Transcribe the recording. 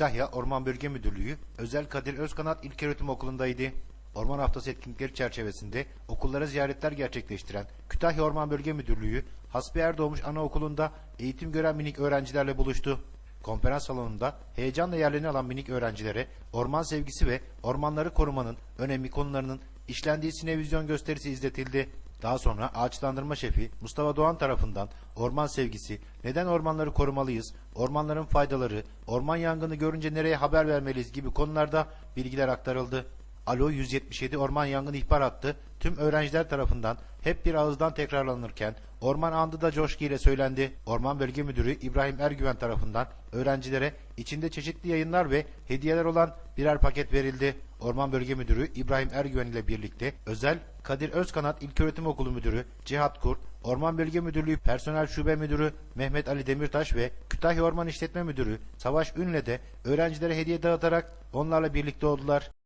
Kütahya Orman Bölge Müdürlüğü Özel Kadir Özkanat İlköğretim Okulu'ndaydı. Orman Haftası etkinlikleri çerçevesinde okullara ziyaretler gerçekleştiren Kütahya Orman Bölge Müdürlüğü Hasbi Doğmuş Anaokulu'nda eğitim gören minik öğrencilerle buluştu. Konferans salonunda heyecanla yerlerini alan minik öğrencilere orman sevgisi ve ormanları korumanın önemli konularının işlendiği sinevizyon gösterisi izletildi. Daha sonra ağaçlandırma şefi Mustafa Doğan tarafından orman sevgisi, neden ormanları korumalıyız, ormanların faydaları, orman yangını görünce nereye haber vermeliyiz gibi konularda bilgiler aktarıldı. Alo 177 orman yangın ihbar hattı tüm öğrenciler tarafından hep bir ağızdan tekrarlanırken orman andı da coşku ile söylendi. Orman Bölge Müdürü İbrahim Ergüven tarafından öğrencilere içinde çeşitli yayınlar ve hediyeler olan birer paket verildi. Orman Bölge Müdürü İbrahim Ergüven ile birlikte özel Kadir Özkanat İlköğretim Okulu Müdürü Cihat Kurt, Orman Bölge Müdürlüğü Personel Şube Müdürü Mehmet Ali Demirtaş ve Kütahya Orman İşletme Müdürü Savaş Ünle de öğrencilere hediye dağıtarak onlarla birlikte oldular.